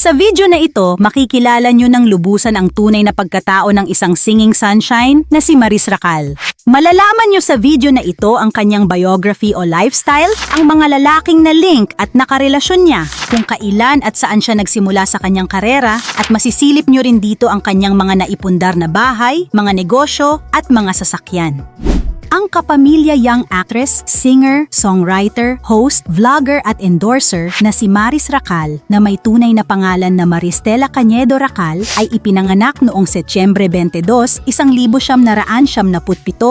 Sa video na ito, makikilala nyo ng lubusan ang tunay na pagkatao ng isang singing sunshine na si Maris Racal. Malalaman nyo sa video na ito ang kanyang biography o lifestyle, ang mga lalaking na link at nakarelasyon niya, kung kailan at saan siya nagsimula sa kanyang karera, at masisilip nyo rin dito ang kanyang mga naipundar na bahay, mga negosyo at mga sasakyan. Ang kapamilya young actress, singer, songwriter, host, vlogger at endorser na si Maris Racal na may tunay na pangalan na Maristela Cañedo Racal ay ipinanganak noong Setyembre 22, 1977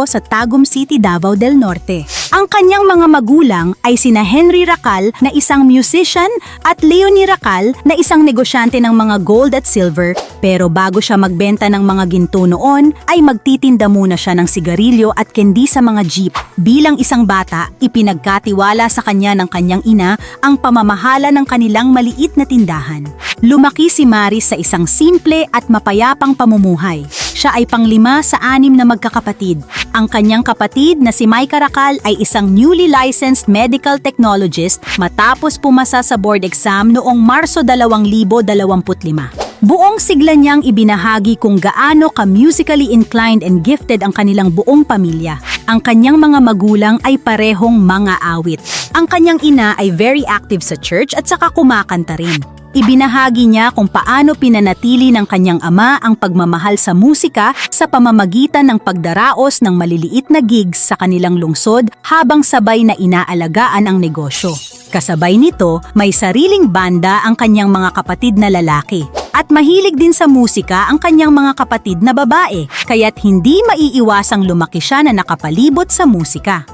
sa Tagum City, Davao del Norte. Ang kanyang mga magulang ay sina Henry Racal na isang musician at Leonie Racal na isang negosyante ng mga gold at silver pero bago siya magbenta ng mga ginto noon ay magtitinda muna siya ng sigarilyo at candy sa mga jeep. Bilang isang bata, ipinagkatiwala sa kanya ng kanyang ina ang pamamahala ng kanilang maliit na tindahan. Lumaki si Maris sa isang simple at mapayapang pamumuhay. Siya ay panglima sa anim na magkakapatid. Ang kanyang kapatid na si Mike Caracal ay isang newly licensed medical technologist matapos pumasa sa board exam noong Marso 2025. Buong sigla niyang ibinahagi kung gaano ka musically inclined and gifted ang kanilang buong pamilya. Ang kanyang mga magulang ay parehong mga awit. Ang kanyang ina ay very active sa church at saka kumakanta rin. Ibinahagi niya kung paano pinanatili ng kanyang ama ang pagmamahal sa musika sa pamamagitan ng pagdaraos ng maliliit na gigs sa kanilang lungsod habang sabay na inaalagaan ang negosyo. Kasabay nito, may sariling banda ang kanyang mga kapatid na lalaki. At mahilig din sa musika ang kanyang mga kapatid na babae, kaya't hindi maiiwasang lumaki siya na nakapalibot sa musika.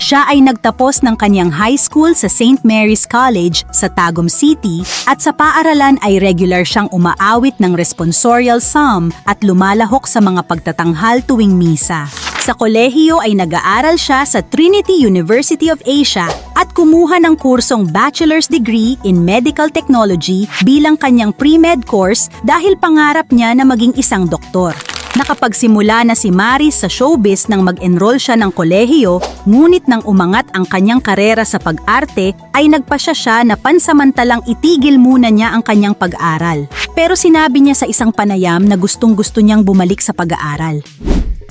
Siya ay nagtapos ng kanyang high school sa St. Mary's College sa Tagum City at sa paaralan ay regular siyang umaawit ng responsorial psalm at lumalahok sa mga pagtatanghal tuwing misa. Sa kolehiyo ay nag-aaral siya sa Trinity University of Asia kumuha ng kursong bachelor's degree in medical technology bilang kanyang pre-med course dahil pangarap niya na maging isang doktor. Nakapagsimula na si Maris sa showbiz nang mag-enroll siya ng kolehiyo, ngunit nang umangat ang kanyang karera sa pag-arte, ay nagpasya siya na pansamantalang itigil muna niya ang kanyang pag-aral. Pero sinabi niya sa isang panayam na gustong-gusto niyang bumalik sa pag-aaral.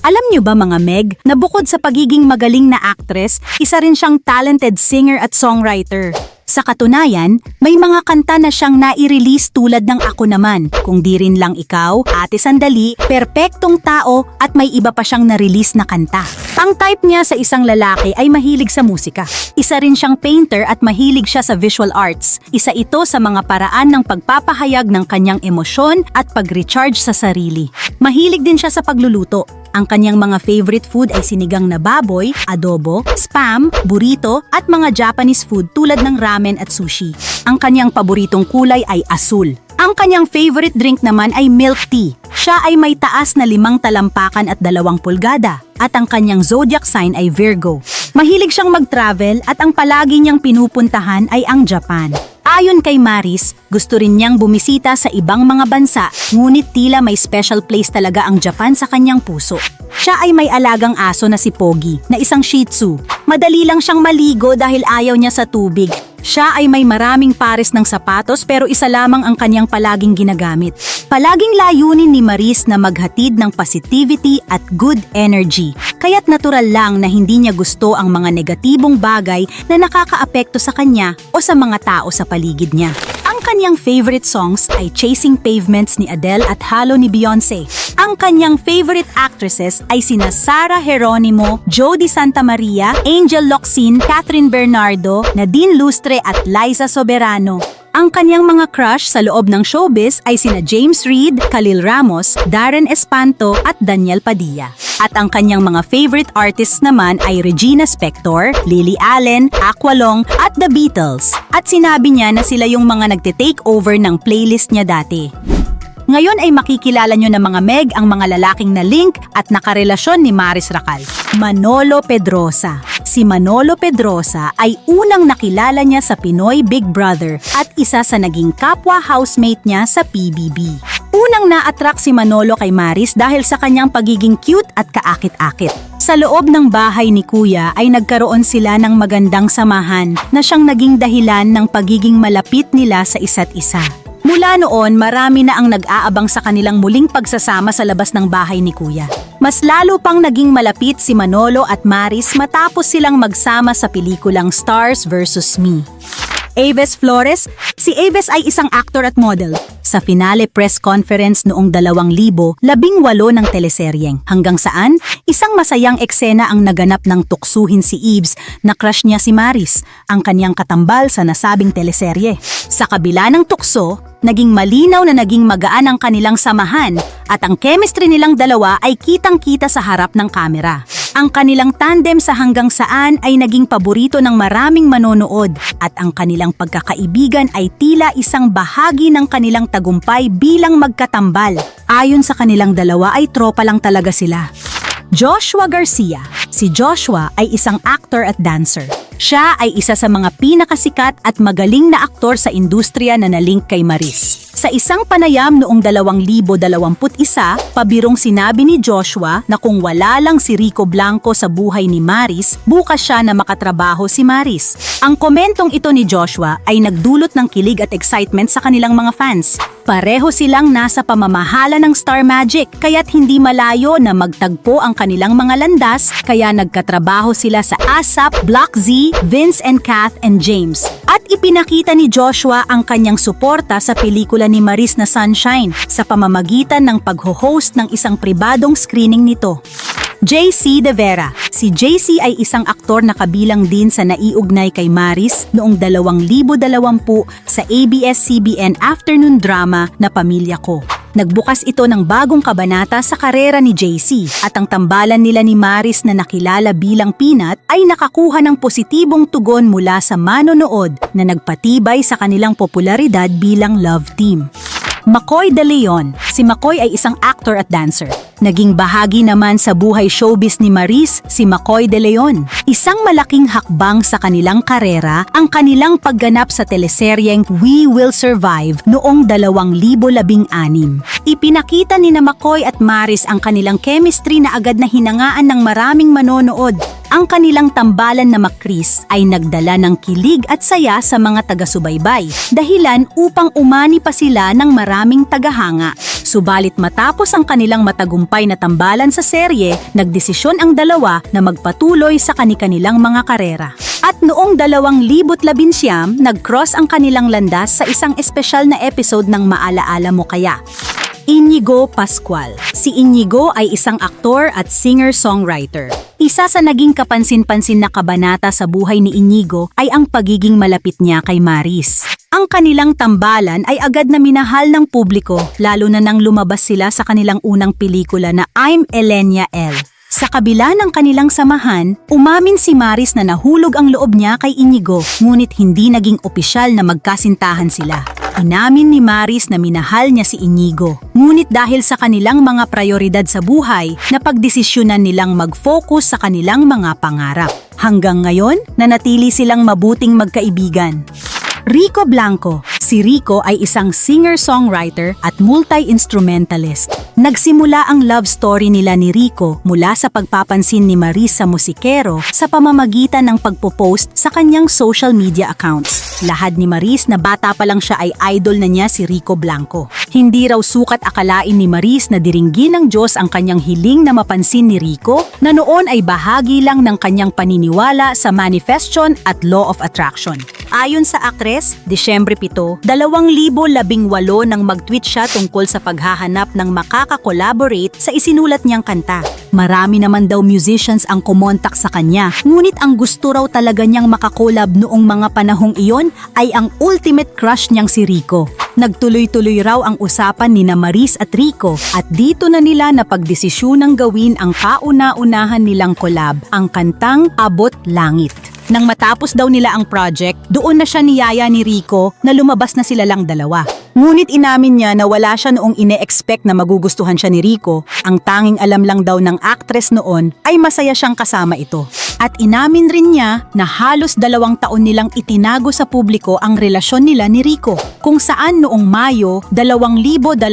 Alam niyo ba mga Meg, na bukod sa pagiging magaling na actress, isa rin siyang talented singer at songwriter. Sa katunayan, may mga kanta na siyang nai-release tulad ng Ako Naman, Kung Di Rin Lang Ikaw, Ate Sandali, Perpektong Tao at may iba pa siyang na-release na kanta. Ang type niya sa isang lalaki ay mahilig sa musika. Isa rin siyang painter at mahilig siya sa visual arts. Isa ito sa mga paraan ng pagpapahayag ng kanyang emosyon at pag-recharge sa sarili. Mahilig din siya sa pagluluto. Ang kanyang mga favorite food ay sinigang na baboy, adobo, spam, burrito at mga Japanese food tulad ng ramen at sushi. Ang kanyang paboritong kulay ay asul. Ang kanyang favorite drink naman ay milk tea. Siya ay may taas na limang talampakan at dalawang pulgada at ang kanyang zodiac sign ay Virgo. Mahilig siyang mag-travel at ang palagi niyang pinupuntahan ay ang Japan. Ayon kay Maris, gusto rin niyang bumisita sa ibang mga bansa, ngunit tila may special place talaga ang Japan sa kanyang puso. Siya ay may alagang aso na si Pogi, na isang Shih Tzu. Madali lang siyang maligo dahil ayaw niya sa tubig. Siya ay may maraming pares ng sapatos pero isa lamang ang kanyang palaging ginagamit. Palaging layunin ni Maris na maghatid ng positivity at good energy. Kaya't natural lang na hindi niya gusto ang mga negatibong bagay na nakakaapekto sa kanya o sa mga tao sa paligid niya. Ang kanyang favorite songs ay Chasing Pavements ni Adele at Halo ni Beyonce. Ang kanyang favorite actresses ay sina Sara Geronimo, Jodie Santa Maria, Angel Locsin, Catherine Bernardo, Nadine Lustre at Liza Soberano. Ang kanyang mga crush sa loob ng showbiz ay sina James Reid, Khalil Ramos, Darren Espanto at Daniel Padilla. At ang kanyang mga favorite artists naman ay Regina Spektor, Lily Allen, Aqualong at The Beatles. At sinabi niya na sila yung mga nagte-take over ng playlist niya dati. Ngayon ay makikilala nyo ng mga Meg ang mga lalaking na link at nakarelasyon ni Maris Racal. Manolo Pedrosa. Si Manolo Pedrosa ay unang nakilala niya sa Pinoy Big Brother at isa sa naging kapwa housemate niya sa PBB. Unang na-attract si Manolo kay Maris dahil sa kanyang pagiging cute at kaakit-akit. Sa loob ng bahay ni Kuya ay nagkaroon sila ng magandang samahan na siyang naging dahilan ng pagiging malapit nila sa isa't isa. Mula noon, marami na ang nag-aabang sa kanilang muling pagsasama sa labas ng bahay ni Kuya. Mas lalo pang naging malapit si Manolo at Maris matapos silang magsama sa pelikulang Stars vs. Me. Aves Flores, si Aves ay isang actor at model. Sa finale press conference noong 2000, labing walo ng teleseryeng. Hanggang saan, isang masayang eksena ang naganap ng tuksuhin si Eves na crush niya si Maris, ang kanyang katambal sa nasabing teleserye. Sa kabila ng tukso, naging malinaw na naging magaan ang kanilang samahan at ang chemistry nilang dalawa ay kitang-kita sa harap ng kamera. Ang kanilang tandem sa hanggang saan ay naging paborito ng maraming manonood at ang kanilang pagkakaibigan ay tila isang bahagi ng kanilang tagumpay bilang magkatambal. Ayon sa kanilang dalawa ay tropa lang talaga sila. Joshua Garcia. Si Joshua ay isang actor at dancer. Siya ay isa sa mga pinakasikat at magaling na aktor sa industriya na nalink kay Maris. Sa isang panayam noong 2021, pabirong sinabi ni Joshua na kung wala lang si Rico Blanco sa buhay ni Maris, bukas siya na makatrabaho si Maris. Ang komentong ito ni Joshua ay nagdulot ng kilig at excitement sa kanilang mga fans. Pareho silang nasa pamamahala ng Star Magic kaya't hindi malayo na magtagpo ang kanilang mga landas kaya nagkatrabaho sila sa ASAP, Block Z, Vince and Kath and James. At ipinakita ni Joshua ang kanyang suporta sa pelikula ni Maris na Sunshine sa pamamagitan ng pagho-host ng isang pribadong screening nito. JC De Vera. Si JC ay isang aktor na kabilang din sa naiugnay kay Maris noong 2020 sa ABS-CBN afternoon drama na Pamilya Ko. Nagbukas ito ng bagong kabanata sa karera ni JC at ang tambalan nila ni Maris na nakilala bilang Peanut ay nakakuha ng positibong tugon mula sa manonood na nagpatibay sa kanilang popularidad bilang love team. Makoy De Leon. Si Makoy ay isang actor at dancer. Naging bahagi naman sa buhay showbiz ni Maris si Makoy De Leon. Isang malaking hakbang sa kanilang karera ang kanilang pagganap sa teleseryeng We Will Survive noong 2016. Ipinakita ni na Makoy at Maris ang kanilang chemistry na agad na hinangaan ng maraming manonood. Ang kanilang tambalan na makris ay nagdala ng kilig at saya sa mga taga-subaybay, dahilan upang umani pa sila ng maraming tagahanga. Subalit matapos ang kanilang matagumpay na tambalan sa serye, nagdesisyon ang dalawa na magpatuloy sa kanilang mga karera. At noong 2019, nag-cross ang kanilang landas sa isang espesyal na episode ng Maalaala Mo Kaya. Inigo Pascual. Si Inigo ay isang aktor at singer-songwriter. Isa sa naging kapansin-pansin na kabanata sa buhay ni Inigo ay ang pagiging malapit niya kay Maris. Ang kanilang tambalan ay agad na minahal ng publiko lalo na nang lumabas sila sa kanilang unang pelikula na I'm Elenia L. Sa kabila ng kanilang samahan, umamin si Maris na nahulog ang loob niya kay Inigo ngunit hindi naging opisyal na magkasintahan sila. Inamin ni Maris na minahal niya si Inigo. Ngunit dahil sa kanilang mga prioridad sa buhay, napagdesisyonan nilang mag-focus sa kanilang mga pangarap. Hanggang ngayon, nanatili silang mabuting magkaibigan. Rico Blanco. Si Rico ay isang singer-songwriter at multi-instrumentalist. Nagsimula ang love story nila ni Rico mula sa pagpapansin ni Marisa Musikero sa pamamagitan ng pagpo-post sa kanyang social media accounts. Lahad ni Maris na bata pa lang siya ay idol na niya si Rico Blanco. Hindi raw sukat akalain ni Maris na diringgin ng Diyos ang kanyang hiling na mapansin ni Rico na noon ay bahagi lang ng kanyang paniniwala sa manifestation at law of attraction. Ayon sa aktres, Desyembre 7, 2018 nang mag-tweet siya tungkol sa paghahanap ng makaka-collaborate sa isinulat niyang kanta. Marami naman daw musicians ang kumontak sa kanya, ngunit ang gusto raw talaga niyang makakolab noong mga panahong iyon ay ang ultimate crush niyang si Rico. Nagtuloy-tuloy raw ang usapan ni na Maris at Rico at dito na nila napagdesisyunang gawin ang kauna-unahan nilang collab, ang kantang Abot Langit. Nang matapos daw nila ang project, doon na siya niyaya ni Rico na lumabas na sila lang dalawa. Ngunit inamin niya na wala siya noong ine-expect na magugustuhan siya ni Rico. Ang tanging alam lang daw ng actress noon ay masaya siyang kasama ito. At inamin rin niya na halos dalawang taon nilang itinago sa publiko ang relasyon nila ni Rico, kung saan noong Mayo, 2021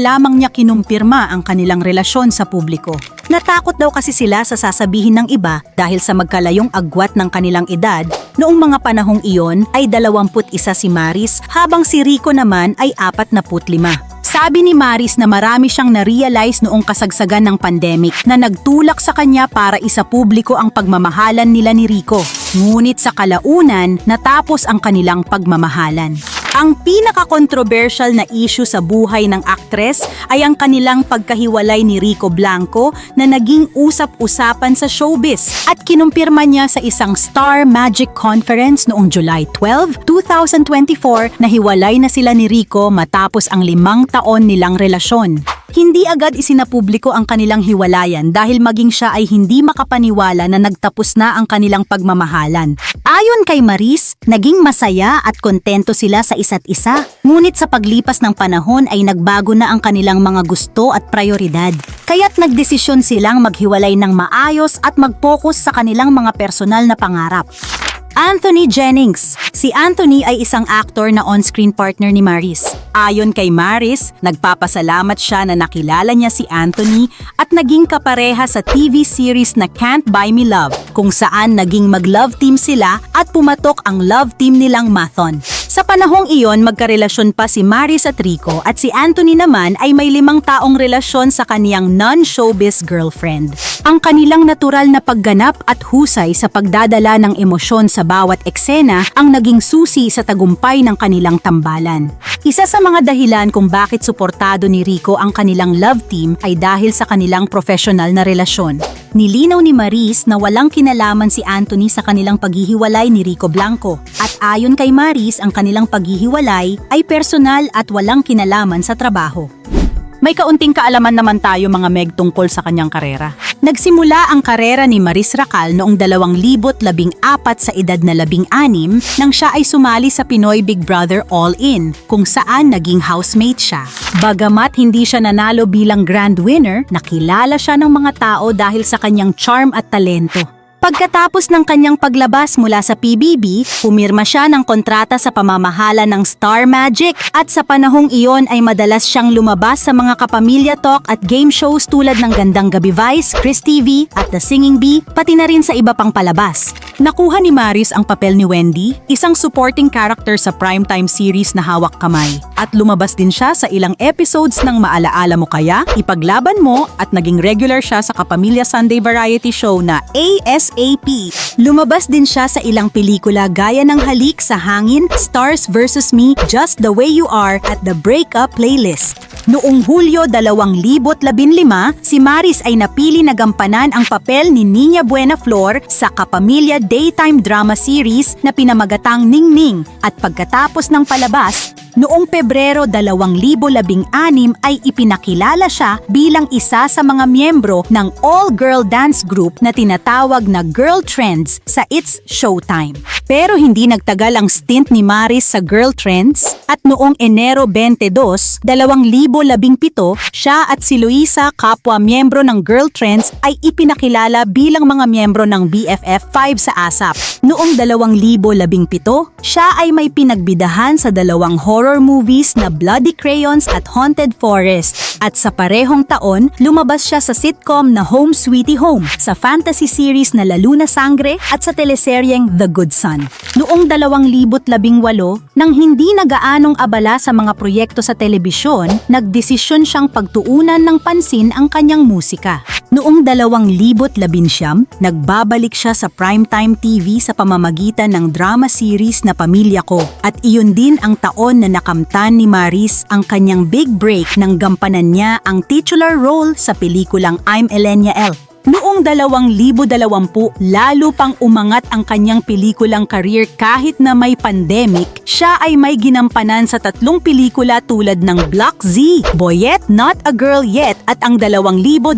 lamang niya kinumpirma ang kanilang relasyon sa publiko. Natakot daw kasi sila sa sasabihin ng iba dahil sa magkalayong agwat ng kanilang edad, noong mga panahong iyon ay 21 si Maris habang si Rico naman ay 45. Sabi ni Maris na marami siyang na-realize noong kasagsagan ng pandemic na nagtulak sa kanya para isa publiko ang pagmamahalan nila ni Rico. Ngunit sa kalaunan, natapos ang kanilang pagmamahalan. Ang pinaka-controversial na issue sa buhay ng aktres ay ang kanilang pagkahiwalay ni Rico Blanco na naging usap-usapan sa showbiz at kinumpirma niya sa isang Star Magic Conference noong July 12, 2024 na hiwalay na sila ni Rico matapos ang limang taon nilang relasyon. Hindi agad isinapubliko ang kanilang hiwalayan dahil maging siya ay hindi makapaniwala na nagtapos na ang kanilang pagmamahalan. Ayon kay Maris, naging masaya at kontento sila sa isa't isa. Ngunit sa paglipas ng panahon ay nagbago na ang kanilang mga gusto at prioridad. Kaya't nagdesisyon silang maghiwalay ng maayos at mag-focus sa kanilang mga personal na pangarap. Anthony Jennings. Si Anthony ay isang actor na on-screen partner ni Maris. Ayon kay Maris, nagpapasalamat siya na nakilala niya si Anthony at naging kapareha sa TV series na Can't Buy Me Love, kung saan naging mag-love team sila at pumatok ang love team nilang Mathon. Sa panahong iyon, magkarelasyon pa si Maris at Rico at si Anthony naman ay may limang taong relasyon sa kaniyang non-showbiz girlfriend. Ang kanilang natural na pagganap at husay sa pagdadala ng emosyon sa bawat eksena ang naging susi sa tagumpay ng kanilang tambalan. Isa sa mga dahilan kung bakit suportado ni Rico ang kanilang love team ay dahil sa kanilang professional na relasyon. Nilinaw ni Maris na walang kinalaman si Anthony sa kanilang paghihiwalay ni Rico Blanco at ayon kay Maris ang kanilang paghihiwalay ay personal at walang kinalaman sa trabaho. May kaunting kaalaman naman tayo mga Meg tungkol sa kanyang karera. Nagsimula ang karera ni Maris Racal noong 2014 sa edad na 16 nang siya ay sumali sa Pinoy Big Brother All In kung saan naging housemate siya. Bagamat hindi siya nanalo bilang grand winner, nakilala siya ng mga tao dahil sa kanyang charm at talento. Pagkatapos ng kanyang paglabas mula sa PBB, pumirma siya ng kontrata sa pamamahala ng Star Magic at sa panahong iyon ay madalas siyang lumabas sa mga kapamilya talk at game shows tulad ng Gandang Gabi Vice, Chris TV at The Singing Bee, pati na rin sa iba pang palabas. Nakuha ni Maris ang papel ni Wendy, isang supporting character sa primetime series na Hawak Kamay. At lumabas din siya sa ilang episodes ng Maalaala Mo Kaya, Ipaglaban Mo at naging regular siya sa Kapamilya Sunday variety show na ASAP. Lumabas din siya sa ilang pelikula gaya ng Halik sa Hangin, Stars vs. Me, Just the Way You Are at The Breakup Playlist. Noong Hulyo 2015, si Maris ay napili na gampanan ang papel ni Nina Buena Flor sa Kapamilya Daytime Drama Series na pinamagatang Ningning. At pagkatapos ng palabas, Noong Pebrero 2016 ay ipinakilala siya bilang isa sa mga miyembro ng all-girl dance group na tinatawag na Girl Trends sa It's Showtime. Pero hindi nagtagal ang stint ni Maris sa Girl Trends at noong Enero 22, 2017, siya at si Luisa, kapwa miyembro ng Girl Trends ay ipinakilala bilang mga miyembro ng BFF 5 sa ASAP. Noong 2017, siya ay may pinagbidahan sa dalawang horror movies na Bloody Crayons at Haunted Forest. At sa parehong taon, lumabas siya sa sitcom na Home Sweetie Home, sa fantasy series na La Luna Sangre at sa teleseryeng The Good Son. Noong 2018, nang hindi nagaanong abala sa mga proyekto sa telebisyon, nagdesisyon siyang pagtuunan ng pansin ang kanyang musika. Noong 2019, nagbabalik siya sa primetime TV sa pamamagitan ng drama series na Pamilya Ko. At iyon din ang taon na nakamtan ni Maris ang kanyang big break nang gampanan niya ang titular role sa pelikulang I'm Elenia L. Noong 2020, lalo pang umangat ang kanyang pelikulang career kahit na may pandemic, siya ay may ginampanan sa tatlong pelikula tulad ng Block Z, Boyet, Not a Girl Yet at ang 2020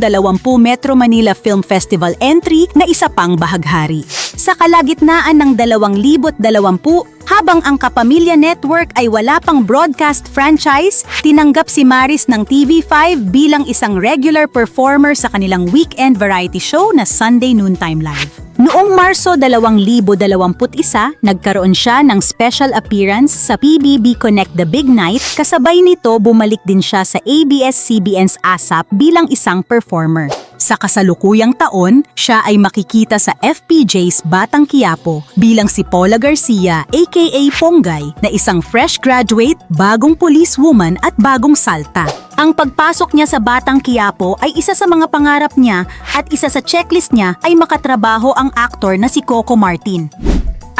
Metro Manila Film Festival entry na isa pang bahaghari. Sa kalagitnaan ng 2020, habang ang Kapamilya Network ay wala pang broadcast franchise, tinanggap si Maris ng TV5 bilang isang regular performer sa kanilang weekend variety show na Sunday Noontime Live. Noong Marso 2021, nagkaroon siya ng special appearance sa PBB Connect The Big Night, kasabay nito bumalik din siya sa ABS-CBN's ASAP bilang isang performer. Sa kasalukuyang taon, siya ay makikita sa FPJ's Batang Quiapo bilang si Paula Garcia aka Ponggay na isang fresh graduate, bagong policewoman at bagong salta. Ang pagpasok niya sa Batang Quiapo ay isa sa mga pangarap niya at isa sa checklist niya ay makatrabaho ang aktor na si Coco Martin.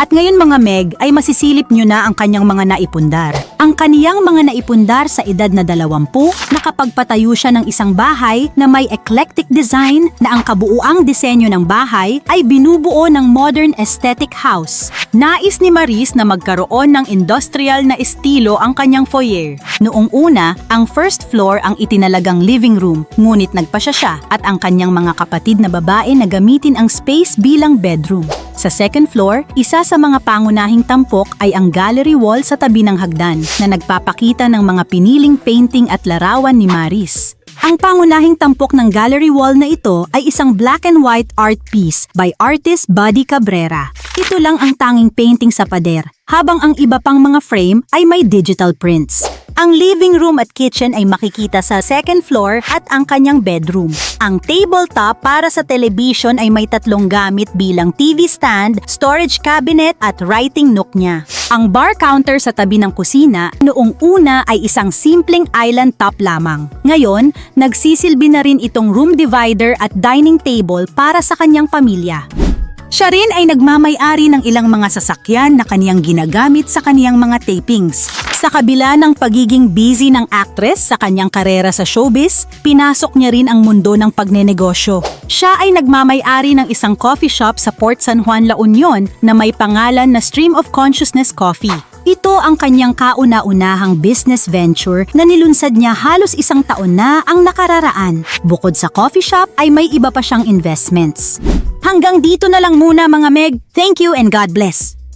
At ngayon mga Meg ay masisilip nyo na ang kanyang mga naipundar. Ang kaniyang mga naipundar sa edad na 20, nakapagpatayo siya ng isang bahay na may eclectic design na ang kabuuang disenyo ng bahay ay binubuo ng modern aesthetic house. Nais ni Maris na magkaroon ng industrial na estilo ang kanyang foyer. Noong una, ang first floor ang itinalagang living room, ngunit nagpasya siya at ang kanyang mga kapatid na babae na gamitin ang space bilang bedroom. Sa second floor, isa sa mga pangunahing tampok ay ang gallery wall sa tabi ng hagdan na nagpapakita ng mga piniling painting at larawan ni Maris. Ang pangunahing tampok ng gallery wall na ito ay isang black and white art piece by artist Buddy Cabrera. Ito lang ang tanging painting sa pader, habang ang iba pang mga frame ay may digital prints. Ang living room at kitchen ay makikita sa second floor at ang kanyang bedroom. Ang tabletop para sa television ay may tatlong gamit bilang TV stand, storage cabinet at writing nook niya. Ang bar counter sa tabi ng kusina noong una ay isang simpleng island top lamang. Ngayon, nagsisilbi na rin itong room divider at dining table para sa kanyang pamilya. Siya rin ay nagmamay-ari ng ilang mga sasakyan na kaniyang ginagamit sa kaniyang mga tapings. Sa kabila ng pagiging busy ng actress sa kanyang karera sa showbiz, pinasok niya rin ang mundo ng pagnenegosyo. Siya ay nagmamay-ari ng isang coffee shop sa Port San Juan, La Union na may pangalan na Stream of Consciousness Coffee. Ito ang kanyang kauna-unahang business venture na nilunsad niya halos isang taon na ang nakararaan. Bukod sa coffee shop ay may iba pa siyang investments. Hanggang dito na lang muna mga Meg. Thank you and God bless.